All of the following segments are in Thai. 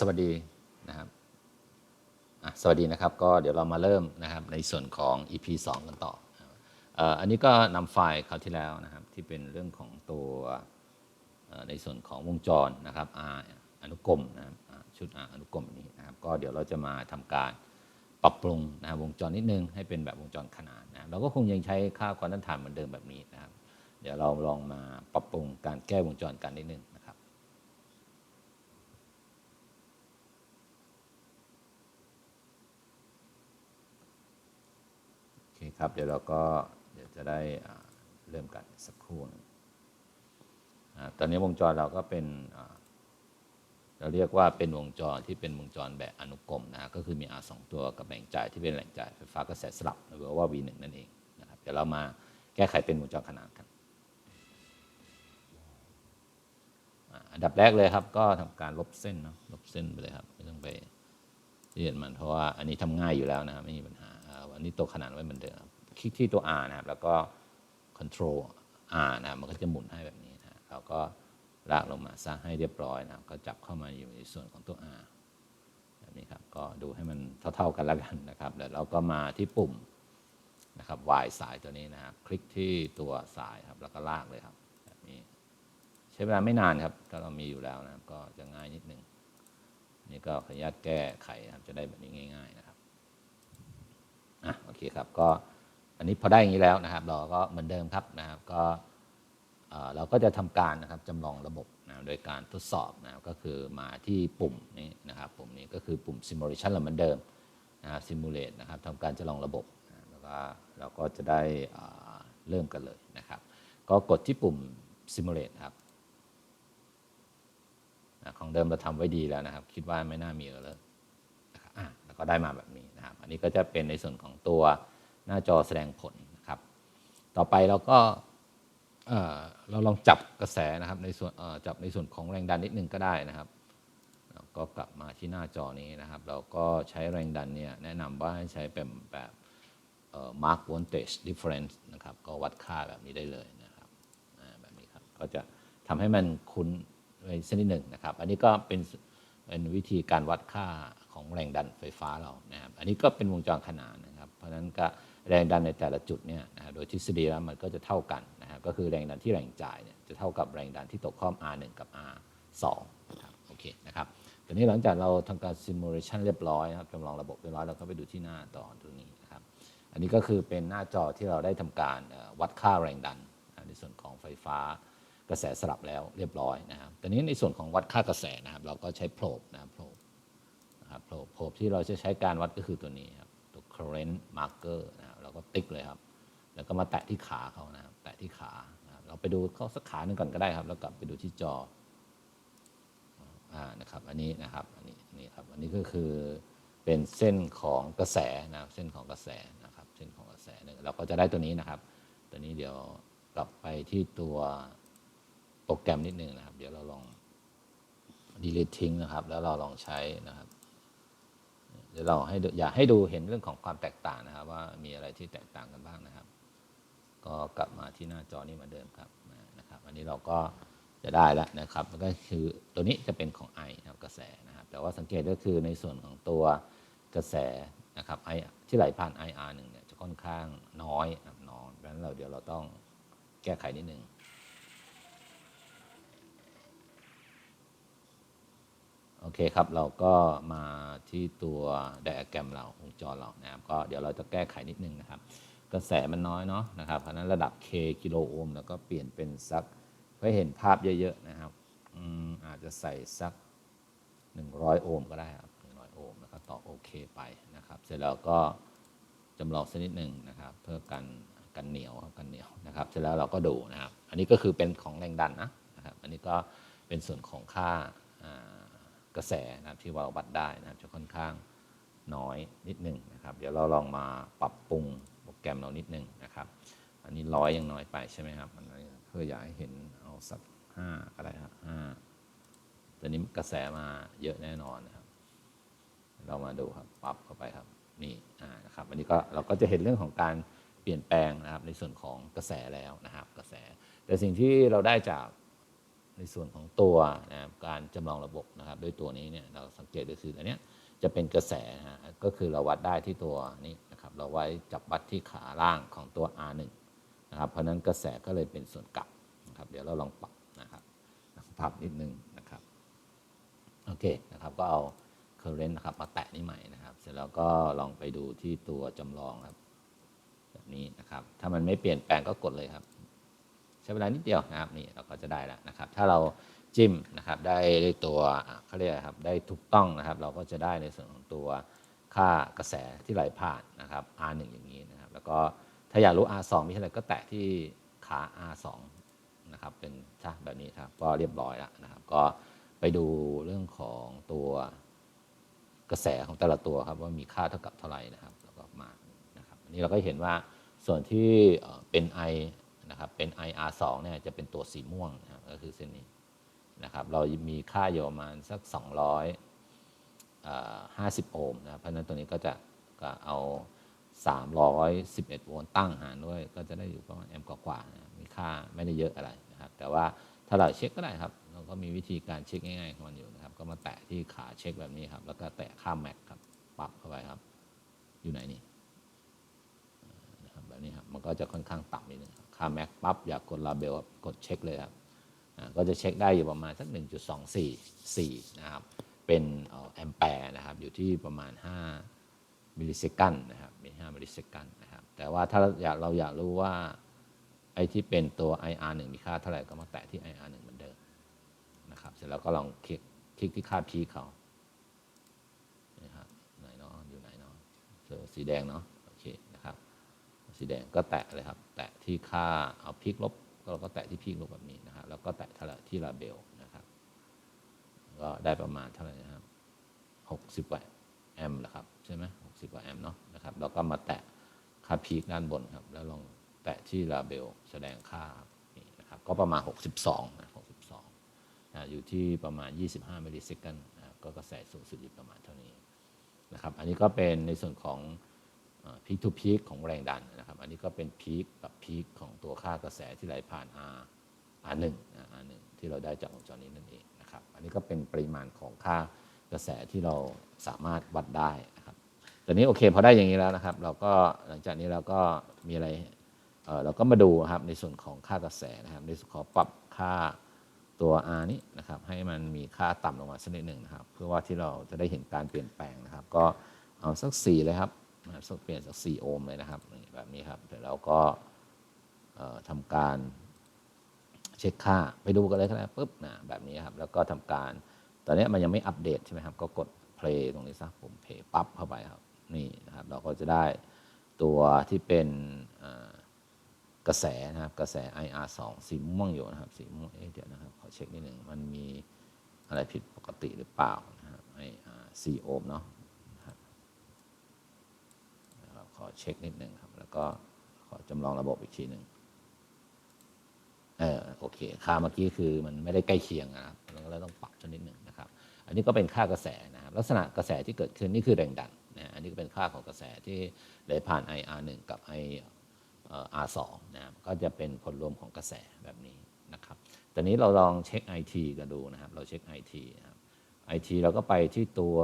สวัสดีนะครับสวัสดีนะครับก็เดี๋ยวเรามาเริ่มนะครับในส่วนของ EP 2 กันต่ออ,อันนี้ก็นำไฟล์คราวที่แล้วนะครับที่เป็นเรื่องของตัวในส่วนของวงจรนะครับ R อนุกรมนะครับชุด R อนุกรมนนี้นะครับก็เดี๋ยวเราจะมาทำการปรับปรุงนะครับวงจรนิดนึงให้เป็นแบบวงจรขนานนะเราก็คงยังใช้ค่าความต้านทานเหมือนเดิมแบบนี้นะครับ เดี๋ยวเราลองมาปรับปรุงการแก้วงจรกันนิดนึงนะ ครับ เดี๋ยวเราก็เดี๋ยวจะได้เริ่มกันสักครู่ตอนนี้วงจรเราก็เป็นเราเรียกว่าเป็นวงจรที่เป็นวงจรแบบอนุกรมนะฮะก็คือมี R สองตัวกับแบ่งจ่ายที่เป็นแหล่งจ่ายไฟฟ้ากระแสสลับหรือว่า V1 นั่นเองนะครับเดี๋ยวเรามาแก้ไขเป็นวงจรขนานกันอันดับแรกเลยครับ ก็ทำการลบเส้นเนาะลบเส้นไปเลยครับไม่ต้องไปเรียนมันเพราะว่าอันนี้ทำง่ายอยู่แล้วนะไม่มีปัญหา อันนี้ตัวขนาดไว้เหมือนเดิมคลิกที่ตัว R นะครับ แล้วก็ Control R นะครับมันก็จะหมุนให้แบบนี้นะเราก็ลากลงมาสร้างให้เรียบร้อยนะครับ ก็จับเข้ามาอยู่ในส่วนของตัว R แบบนี้ครับ ก็ดูให้มันเท่า ๆกันแล้วกันนะครับแล้วเราก็มาที่ปุ่มนะครับ Y สายตัวนี้นะครับ คลิกที่ตัวสายครับ แล้วก็ลากเลยครับแบบนี้ใช้เวลาไม่นานครับ ถ้าเรามีอยู่แล้วนะครับ ก็จะง่ายนิดนึงนี่ก็ขออนุญาตแก้ไขนะครับ จะได้แบบนี้ง่าย ๆนะครับ อะโอเคครับก็อันนี้พอได้อย่างนี้แล้วนะครับ เราก็เหมือนเดิมครับนะครับก็เราก็จะทำการนะครับจำลองระบบนะโดยการทดสอบนะครับก็คือมาที่ปุ่มนี้นะครับปุ่มนี้ก็คือปุ่ม simulation เราเหมือนเดิมนะครับ simulate นะครับทำการจำลองระบบนะแล้วก็เราก็จะได้เริ่มกันเลยนะครับ ก็กดที่ปุ่ม simulate ครับนะของเดิมเราทำไว้ดีแล้วนะครับ คิดว่าไม่น่ามีเออร์เลอร์นะครับแล้วก็ได้มาแบบนี้ันนี้ก็จะเป็นในส่วนของตัวหน้าจอแสดงผลนะครับ ต่อไปเราก็เเราลองจับกระแสนะครับในส่วนจับในส่วนของแรงดันนิดนึงก็ได้นะครับก็กลับมาที่หน้าจอนี้นะครับ เราก็ใช้แรงดันเนี่ยแนะนำว่าให้ใช้เป็นแบบ mark voltage difference นะครับ ก็วัดค่าแบบนี้ได้เลยนะครับแบบนี้ครับ ก็จะทำให้มันคุ้นไว้สักนิดหนึ่งนะครับ อันนี้ก็เป็นเป็นวิธีการวัดค่า แรงดันไฟฟ้าเรานะครับอันนี้ก็เป็นวงจรขนานนะครับ เพราะฉะนั้นก็แรงดันในแต่ละจุดเนี่ยนะโดยทฤษฎีแล้วมันก็จะเท่ากันนะครับก็คือแรงดันที่แรงจ่ายเนี่ยจะเท่ากับแรงดันที่ตกข้อม R1 กับ R2 นะครับโอเคนะครับตอนนี้หลังจากเราทำการ simulation เรียบร้อยนะครับจำลองระบบเรียบร้อยเราก็ไปดูที่หน้าต่อตรงนี้นะครับอันนี้ก็คือเป็นหน้าจอที่เราได้ทำการวัดค่าแรงดันในส่วนของไฟฟ้ากระแสสลับแล้วเรียบร้อยนะครับตอนนี้ในส่วนของวัดค่ากระแสนะครับเราก็ใช้โพลบนะครับโพลบ ครับโพลบที่เราจะใช้การวัดก็คือตัวนี้ครับตัว current marker นะครับเราก็ติ๊กเลยครับ แล้วก็มาแตะที่ขาเขานะครับแตะที่ขานะครับเราไปดูเขาสักขาหนึ่งก่อนก็ได้ครับ แล้วกลับไปดูที่จออ่านะครับอันนี้นะครับอันนี้นี่ครับอันนี้ก็คือเป็นเส้นของกระแสนะครับเส้นของกระแสนะครับ เส้นของกระแสเนี่ยเราก็จะได้ตัวนี้นะครับ ตัวนี้เดี๋ยวกลับไปที่ตัวโปรแกรมนิดนึงนะครับ เดี๋ยวเราลอง delete ทิ้งนะครับ แล้วเราลองใช้นะครับ ดี๋ยวเราให้อยากให้ดูเห็นเรื่องของความแตกต่างนะครับ ว่ามีอะไรที่แตกต่างกันบ้างนะครับ ก็กลับมาที่หน้าจอนี้เหมือนเดิมครับนะครับอันนี้เราก็จะได้แล้วนะครับมันก็คือตัวนี้จะเป็นของ I นะครับกระแสนะครับ แต่ว่าสังเกตก็คือในส่วนของตัวกระแสนะครับ I ที่ไหลผ่าน IR หนึ่งเนี่ยจะค่อนข้างน้อยน้อยเพราะฉะนั้นเราเดี๋ยวเราต้องแก้ไขนิดนึง อเคครับ เราก็มาที่ตัวไดอะแกรมเราวงจรเรานะครับ ก็เดี๋ยวเราจะแก้ไขนิดนึงนะครับ กระแสมันน้อยเนาะนะครับ เพราะนั้นระดับ K กิโลโอห์มแล้วก็เปลี่ยนเป็นสักเพื่อเห็นภาพเยอะๆนะครับอืมอาจจะใส่สัก 100 โอห์มก็ได้ครับ100 โอห์มแล้วก็ต่อโอเคไปนะครับ เสร็จแล้วก็จำลองสักนิดหนึ่งนะครับ เพื่อกันกันเหนียวครับกันเหนียวนะครับ เสร็จแล้วเราก็ดูนะครับ อันนี้ก็คือเป็นของแรงดันนะนะครับ อันนี้ก็เป็นส่วนของค่า กระแสนะครับที่เราวัดได้นะครับจะค่อนข้างน้อยนิดหนึ่งนะครับ เดี๋ยวเราลองมาปรับปรุงโปรแกรมเรานิดหนึ่งนะครับ อันนี้ร้อยยังน้อยไปใช่ไหมครับอันเพื่ออยากให้เห็นเอาสักห้าก็ได้ครับห้าตอนนี้กระแสมาเยอะแน่นอนนะครับ เรามาดูครับปรับเข้าไปครับนี่อ่านะครับอันนี้ก็เราก็จะเห็นเรื่องของการเปลี่ยนแปลงนะครับในส่วนของกระแสแล้วนะครับกระแส แต่สิ่งที่เราได้จาก ในส่วนของตัวนะครับการจำลองระบบนะครับ ด้วยตัวนี้เนี่ยเราสังเกตก็คืออันเนี้ยจะเป็นกระแสนะฮะก็คือเราวัดได้ที่ตัวนี้นะครับเราไว้จับวัดที่ขาล่างของตัว R1 นะครับเพราะนั้นกระแสก็เลยเป็นส่วนกลับนะครับเดี๋ยวเราลองปรับนะครับปรับนิดนึงนะครับโอเคนะครับก็เอา current นะครับมาแตะนี่ใหม่นะครับ เสร็จแล้วก็ลองไปดูที่ตัวจำลองครับ แบบนี้นะครับ ถ้ามันไม่เปลี่ยนแปลงก็กดเลยครับ ช้เวลานิดเดียวนะครับนี่เราก็จะได้แล้วนะครับ ถ้าเราจิ้มนะครับได้ตัวเขาเรียกครับได้ถูกต้องนะครับ เราก็จะได้ในส่วนของตัวค่ากระแสที่ไหลผ่านนะครับ R1 อย่างนี้นะครับ แล้วก็ถ้าอยากรู้ R2 มีเท่าไหร่ก็แตะที่ขา R2 นะครับเป็นช่แบบนี้ครับก็เรียบร้อยแล้วนะครับ ก็ไปดูเรื่องของตัวกระแสของแต่ละตัวครับว่ามีค่าเท่ากับเท่าไหร่นะครับแล้วก็มานะครับอันนี้เราก็เห็นว่าส่วนที่เป็น I นะครับเป็น IR2 เนี่ยจะเป็นตัวสีม่วงนะครับก็คือเส้นนี้นะครับเรามีค่าอยู่ประมาณสัก200 50 โอห์มนะเพราะนั้นตัวนี้ก็จะก็เอา 311 โวลต์ตั้งหารด้วย ก็จะได้อยู่ประมาณแอมป์กว่าๆนะมีค่าไม่ได้เยอะอะไรนะครับแต่ว่าถ้าเราเช็คก็ได้ครับเราก็มีวิธีการเช็คง่ายๆของมันอยู่นะครับก็มาแตะที่ขาเช็คแบบนี้ครับแล้วก็แตะค่าแม็กครับปรับเข้าไปครับ อยู่ไหนนี่นะครับแบบนี้ครับมันก็จะค่อนข้างต่ำนิดนึงครับ ค่าแม็กปั๊บอยากกดลาเบลกดเช็คเลยครับก็จะเช็คได้อยู่ประมาณสัก 1.244 นะครับ เป็นแอมแปร์นะครับ อยู่ที่ประมาณ 5 มิลลิเซกันนะครับมี5มิลลิเซกันนะครับ แต่ว่าถ้าอยากเราอยากรู้ว่า ไอ้ที่เป็นตัว IR1 มีค่าเท่าไหร่ก็มาแตะที่ IR1 เหมือนเดิมนะครับ เสร็จแล้วก็ลองคลิกคลิกที่ค่าพีเขานี่ครับไหนเนาะอยู่ไหนเนาะเจอสีแดงเนาะโอเคนะครับ สีแดงก็แตะเลยครับ แตะที่ค่าเอาพีกลบก็เราก็แตะที่พีกลบแบบนี้นะครับแล้วก็แตะทะที่ลาเบลนะครับ ก็ได้ประมาณเท่าไหร่นะครับ 60กว่าแอมป์นะครับใช่ไหม60กว่าแอมป์เนาะนะครับแล้วก็มาแตะค่าพีคด้านบนครับ แล้วลองแตะที่ลาเบลแสดงค่านี่นะครับ ก็ประมาณ 62นะ62นะอยู่ที่ประมาณ 25มิลลิเซกันนะครับก็กระแสสูงสุดอยู่ประมาณเท่านี้นะครับ อันนี้ก็เป็นในส่วนของ พีคทูพีคของแรงดันนะครับ อันนี้ก็เป็นพีคกับพีคของตัวค่ากระแสที่ไหลผ่าน R R1 นะ R1 ที่เราได้จากวงจรนี้นั่นเองนะครับ อันนี้ก็เป็นปริมาณของค่ากระแสที่เราสามารถวัดได้นะครับตอนนี้โอเคพอได้อย่างนี้แล้วนะครับ เราก็หลังจากนี้เราก็มีอะไรเเราก็มาดูครับในส่วนของค่ากระแสนะครับ ในส่วนของปรับค่าตัว R นี้นะครับให้มันมีค่าต่ำลงมาสักนิดหนึ่งนะครับ เพื่อว่าที่เราจะได้เห็นการเปลี่ยนแปลงนะครับ ก็เอาสัก4เลยครับ นะครับสเปลี่ยนสัก4 โอห์มเลยนะครับแบบนี้ครับเดี๋ยวเราก็ทำการเช็คค่าไปดูกันเลยก็ได้ปุ๊บนะแบบนี้ครับแล้วก็ทำการตอนนี้มันยังไม่อัปเดตใช่ไหมครับก็กด play ตรงนี้ซะผมเพย์ปั๊บเข้าไปครับนี่นะครับเราก็จะได้ตัวที่เป็นกระแสนะครับกระแส IR2 สีม่วงอยู่นะครับสีม่วงเอ๊ะเดี๋ยวนะครับขอเช็คนิดหนึ่งมันมีอะไรผิดปกติหรือเปล่านะครับ IR 4โอห์มเนาะนะครับนะครับ ขอเช็คนิดหนึ่งครับ แล้วก็ขอจำลองระบบอีกทีหนึ่งเออโอเค ค่าเมื่อกี้คือมันไม่ได้ใกล้เคียงนะครับเราก็เลยต้องปรับชนิดหนึ่งนะครับ อันนี้ก็เป็นค่ากระแสนะครับ ลักษณะกระแสที่เกิดขึ้นนี่คือแรงดันนะอันนี้ก็เป็นค่าของกระแสที่ไหลผ่าน IR1 กับ I เอ่อ R2 นะครับก็จะเป็นผลรวมของกระแสแบบนี้นะครับตอนนี้เราลองเช็ค IT กันดูนะครับ เราเช็ค IT นะครับ IT เราก็ไปที่ตัว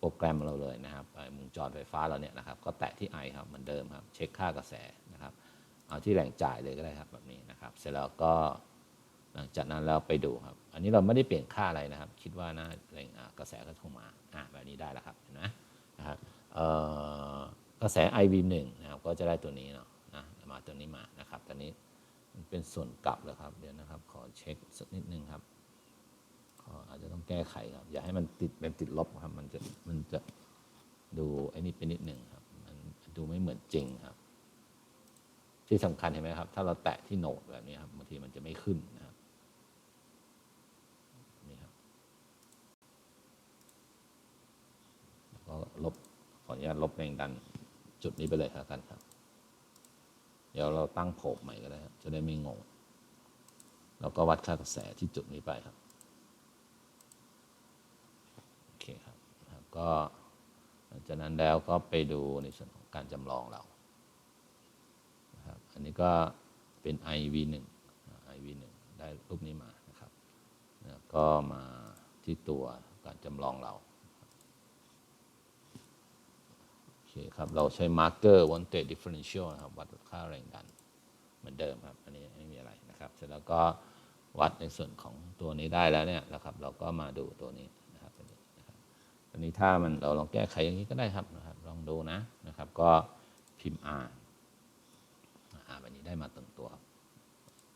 โปรแกรมเราเลยนะครับไอ้วงจรไฟฟ้าเราเนี่ยนะครับ ก็แตะที่ I ครับเหมือนเดิมครับ เช็คค่ากระแสนะครับ เอาที่แหล่งจ่ายเลยก็ได้ครับแบบนี้นะครับ เสร็จแล้วก็หลังจากนั้นเราไปดูครับ อันนี้เราไม่ได้เปลี่ยนค่าอะไรนะครับ คิดว่าน่าแหล่งกระแสก็โทรมาอ่าแบบนี้ได้แล้วครับนไหมนะครับกระแส IV1 นะครับ ก็จะได้ตัวนี้เนาะนะมาตัวนี้มานะครับตอนนี้มันเป็นส่วนกลับเลยครับ เดี๋ยวนะครับ ขอเช็คสักนิดนึงครับ อาจจะต้องแก้ไขครับ อย่าให้มันติดเป็นติดลบครับ มันจะมันจะดูไอ้นี่เป็นนิดหนึ่งครับ มันดูไม่เหมือนจริงครับ ที่สำคัญเห็นไหมครับ ถ้าเราแตะที่โหนดแบบนี้ครับบางทีมันจะไม่ขึ้นนะครับนี่ครับแล้วก็ลบขออนุญาตลบแรงดันจุดนี้ไปเลยครับกันครับ เดี๋ยวเราตั้งโผล่ใหม่ก็ได้ครับ จะได้ไม่งงแล้วก็วัดค่ากระแสที่จุดนี้ไปครับโอเคครับนะครับ ก็จากนั้นแล้วก็ไปดูในส่วนของการจำลองเรานะครับอันนี้ก็เป็น IV1 อ่า IV1 ได้รูปนี้มาแล้วก็มาที่ตัวการจำลองเราโอเคครับเราใช้ marker voltage differential นะครับวัดค่าแรงดันเหมือนเดิมครับ อันนี้ไม่มีอะไรนะครับ เสร็จแล้วก็วัดในส่วนของตัวนี้ได้แล้วเนี่ยนะครับ เราก็มาดูตัวนี้ อันนี้ถ้ามันเราลองแก้ไขอย่างนี้ก็ได้ครับนะครับ ลองดูนะนะครับ ก็พิมพ์ R อ่าแบบนี้ได้มาตึงตัว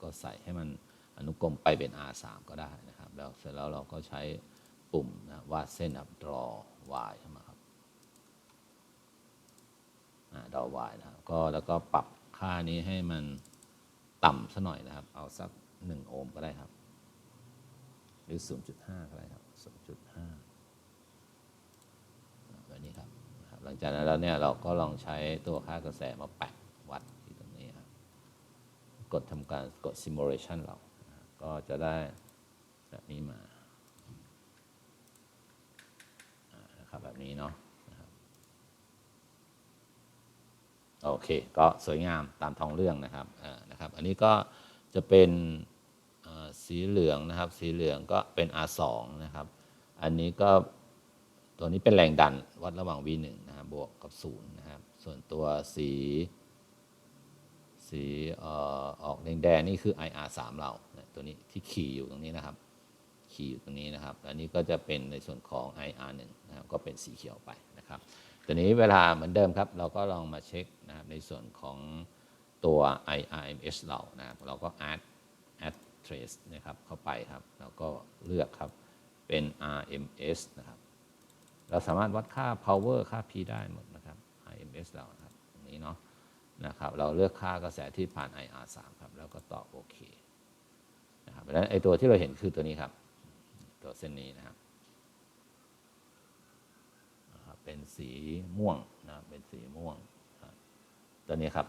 ก็ใส่ให้มันอนุกรมไปเป็น R3 ก็ได้นะครับ แล้วเสร็จแล้วเราก็ใช้ปุ่มนะวาดเส้นครับ draw y เข้ามาครับดอวายนะครับก็แล้วก็ปรับค่านี้ให้มันต่ำซะหน่อยนะครับ เอาสัก 1 โอห์มก็ได้ครับ หรือ 0.5 ก็ได้ครับ 0.5 นี้ครับ หลังจากนั้นแล้วเนี่ยเราก็ลองใช้ตัวค่ากระแสมาแปะวัดที่ตรงนี้ครับกดทำการกด simulation เรา ก็จะได้แบบนี้มานะครับแบบนี้เนาะโอเค ก็สวยงามตามท้องเรื่องนะครับนะครับ อันนี้ก็จะเป็นสีเหลืองนะครับ สีเหลืองก็เป็น R2 นะครับ อันนี้ก็ ตัวนี้เป็นแรงดันวัดระหว่าง V1 นะครับบวกกับ0นะครับ ส่วนตัวสี สีอ่ออกแดงๆนี่คือ IR3 เราเนี่ยตัวนี้ที่ขี่อยู่ตรงนี้นะครับ ขี่อยู่ตรงนี้นะครับอันนี้ก็จะเป็นในส่วนของ IR1 นะครับก็เป็นสีเขียวไปนะครับทีนี้เวลาเหมือนเดิมครับ เราก็ลองมาเช็คนะครับในส่วนของตัว IRMS เรานะครับเราก็ add add trace นะครับเข้าไปครับ แล้วก็เลือกครับเป็น RMS นะครับ เราสามารถวัดค่า power ค่า P ได้หมดนะครับ RMS เราครับตรงนี้เนาะนะครับเราเลือกค่ากระแสที่ผ่าน IR3 ครับแล้วก็ตอบโอเคนะครับเพราะฉะนั้นไอตัวที่เราเห็นคือตัวนี้ครับ ตัวเส้นนี้นะครับเป็นสีม่วงนะเป็นสีม่วงตัวนี้ครับ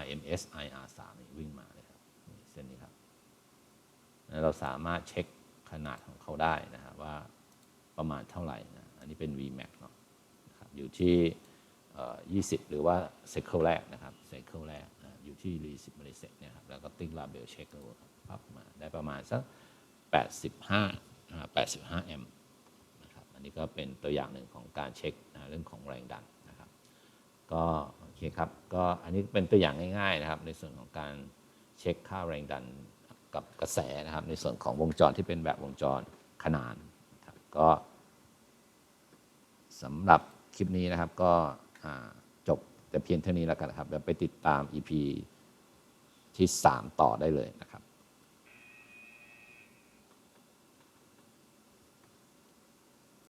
RMS IR3 นี่วิ่งมาเลยครับเส้นนี้ครับแล้วเราสามารถเช็คขนาดของเขาได้นะครับว่าประมาณเท่าไหร่นะ อันนี้เป็น Vmax เนาะนะครับอยู่ที่ 20 หรือว่าไซเคิลแรกนะครับไซเคิลแรกอยู่ที่รีสิบมิลลิเซกเนี่ยครับแล้วก็ติ๊กลาเบลเช็คดูครับปั๊บมาได้ประมาณสัก 85 85แอมนะครับอันนี้ก็เป็นตัวอย่างหนึ่งของการเช็คนะเรื่องของแรงดันนะครับก็โอเคครับก็อันนี้เป็นตัวอย่างง่ายๆนะครับในส่วนของการเช็คค่าแรงดันกับกระแสนะครับในส่วนของวงจรที่เป็นแบบวงจรขนานนะครับก็ สำหรับคลิปนี้นะครับก็จบแต่เพียงเท่านี้แล้วกันนะครับเดี๋ยวไปติดตาม EP ที่ 3 ต่อได้เลยนะครับ